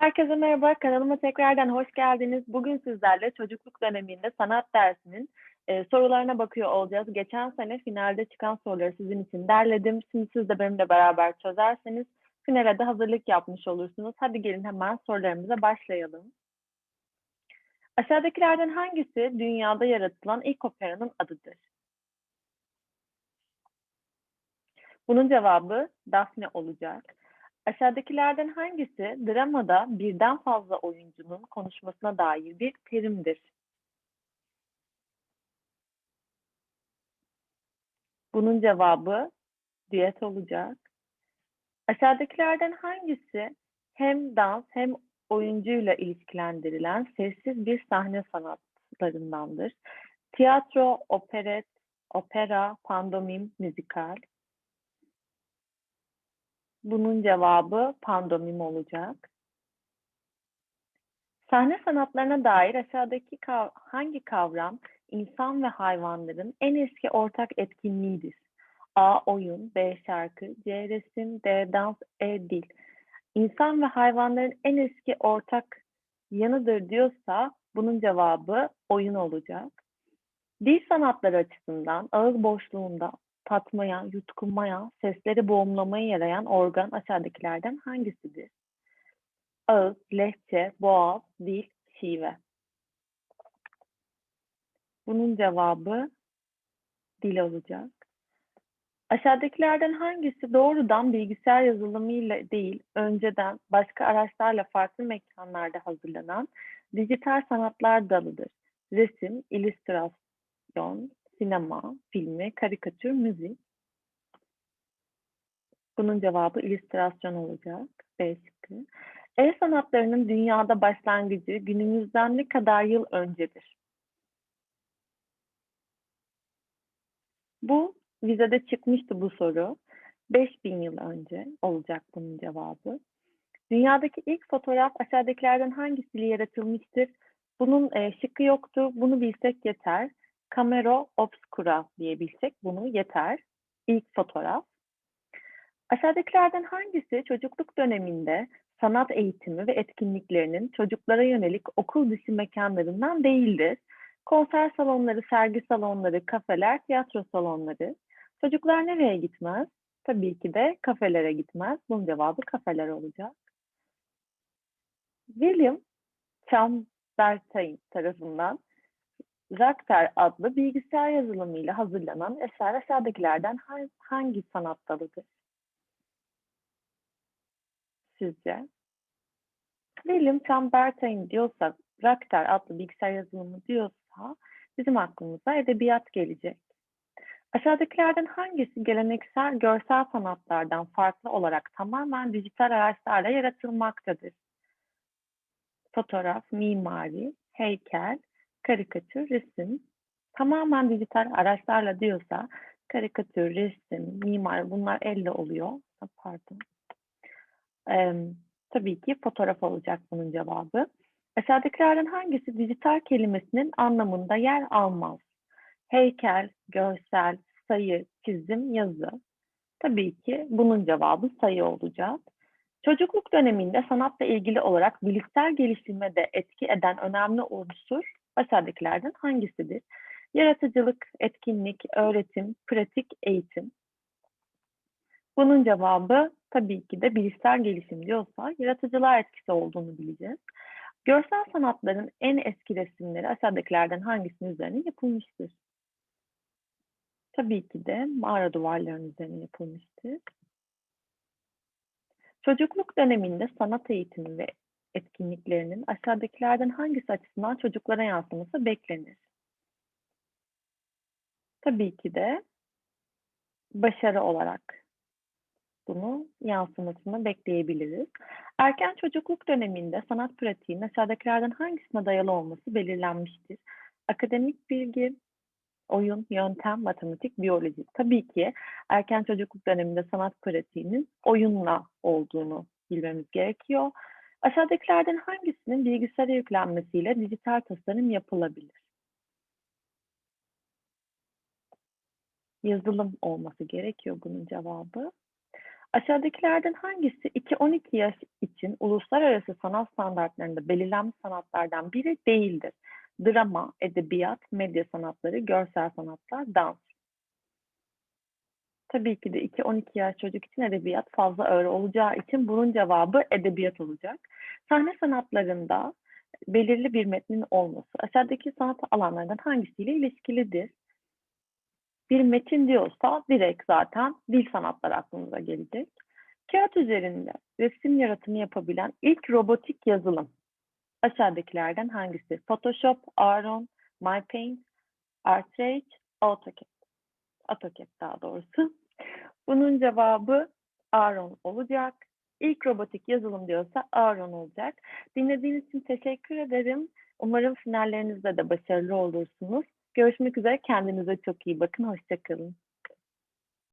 Herkese merhaba, kanalıma tekrardan hoş geldiniz. Bugün sizlerle çocukluk döneminde sanat dersinin e, sorularına bakıyor olacağız. Geçen sene finalde çıkan soruları sizin için derledim. Şimdi siz de benimle beraber çözerseniz finale de hazırlık yapmış olursunuz. Hadi gelin hemen sorularımıza başlayalım. Aşağıdakilerden hangisi dünyada yaratılan ilk operanın adıdır? Bunun cevabı Daphne olacak. Aşağıdakilerden hangisi dramada birden fazla oyuncunun konuşmasına dair bir terimdir? Bunun cevabı düet olacak. Aşağıdakilerden hangisi hem dans hem oyuncuyla ilişkilendirilen sessiz bir sahne sanatlarındandır? Tiyatro, operet, opera, pandomim, müzikal. Bunun cevabı pandomim olacak. Sahne sanatlarına dair aşağıdaki kav hangi kavram insan ve hayvanların en eski ortak etkinliğidir? A. Oyun, B. Şarkı, C. Resim, D. Dans, E. Dil. İnsan ve hayvanların en eski ortak yanıdır diyorsa bunun cevabı oyun olacak. Dil sanatları açısından ağız boşluğunda tatmaya, yutkunmaya, sesleri boğumlamaya yarayan organ aşağıdakilerden hangisidir? Ağız, lehçe, boğaz, dil, şive. Bunun cevabı dil olacak. Aşağıdakilerden hangisi doğrudan bilgisayar yazılımıyla değil, önceden başka araçlarla farklı mekanlarda hazırlanan dijital sanatlar dalıdır? Resim, illüstrasyon, sinema, filmi, karikatür, müzik. Bunun cevabı illüstrasyon olacak. B. El sanatlarının dünyada başlangıcı günümüzden ne kadar yıl öncedir? Bu vizede çıkmıştı bu soru. 5000 yıl önce olacak bunun cevabı. Dünyadaki ilk fotoğraf aşağıdakilerden hangisiyle yaratılmıştır? Bunun e, şıkkı yoktu. Bunu bilsek yeter. Camera obscura diyebilsek bunu yeter. İlk fotoğraf. Aşağıdakilerden hangisi çocukluk döneminde sanat eğitimi ve etkinliklerinin çocuklara yönelik okul dışı mekanlarından değildir? Konser salonları, sergi salonları, kafeler, tiyatro salonları. Çocuklar nereye gitmez? Tabii ki de kafelere gitmez. Bunun cevabı kafeler olacak. William Chamberlain tarafından Raktar adlı bilgisayar yazılımıyla hazırlanan eser aşağıdakilerden hangi sanat dalıdır? Sizce? William Chamberlain diyorsa, Raktar adlı bilgisayar yazılımı diyorsa bizim aklımıza edebiyat gelecek. Aşağıdakilerden hangisi geleneksel görsel sanatlardan farklı olarak tamamen dijital araçlarla yaratılmaktadır? Fotoğraf, mimari, heykel, karikatür, resim tamamen dijital araçlarla diyorsa karikatür, resim, mimar bunlar elle oluyor. Pardon. Ee, tabii ki fotoğraf olacak bunun cevabı. Aşağıdakilerden hangisi dijital kelimesinin anlamında yer almaz? Heykel, görsel, sayı, çizim, yazı. Tabii ki bunun cevabı sayı olacak. Çocukluk döneminde sanatla ilgili olarak bilişsel gelişime de etki eden önemli unsur aşağıdakilerden hangisidir? Yaratıcılık, etkinlik, öğretim, pratik, eğitim. Bunun cevabı tabii ki de bilişsel gelişim diyorsa yaratıcılığa etkisi olduğunu bileceğiz. Görsel sanatların en eski resimleri aşağıdakilerden hangisinin üzerine yapılmıştır? Tabii ki de mağara duvarlarının üzerine yapılmıştır. Çocukluk döneminde sanat eğitimi ve etkinliklerinin aşağıdakilerden hangisi açısından çocuklara yansıması beklenir? Tabii ki de başarı olarak bunu yansımasını bekleyebiliriz. Erken çocukluk döneminde sanat pratiğinin aşağıdakilerden hangisine dayalı olması belirlenmiştir? Akademik bilgi, oyun, yöntem, matematik, biyoloji. Tabii ki erken çocukluk döneminde sanat pratiğinin oyunla olduğunu bilmemiz gerekiyor. Aşağıdakilerden hangisinin bilgisayara yüklenmesiyle dijital tasarım yapılabilir? Yazılım olması gerekiyor bunun cevabı. Aşağıdakilerden hangisi 2-12 yaş için uluslararası sanat standartlarında belirlenmiş sanatlardan biri değildir. Drama, edebiyat, medya sanatları, görsel sanatlar, dans. Tabii ki de 2-12 yaş çocuk için edebiyat fazla ağır olacağı için bunun cevabı edebiyat olacak. Sahne sanatlarında belirli bir metnin olması aşağıdaki sanat alanlarından hangisiyle ilişkilidir? Bir metin diyorsa direkt zaten dil sanatları aklımıza gelecek. Kağıt üzerinde resim yaratımı yapabilen ilk robotik yazılım aşağıdakilerden hangisi? Photoshop, Aron, MyPaint, ArtRage, AutoCAD. AutoCAD daha doğrusu. Bunun cevabı Aron olacak. İlk robotik yazılım diyorsa Aron olacak. Dinlediğiniz için teşekkür ederim. Umarım finallerinizde de başarılı olursunuz. Görüşmek üzere. Kendinize çok iyi bakın. Hoşçakalın.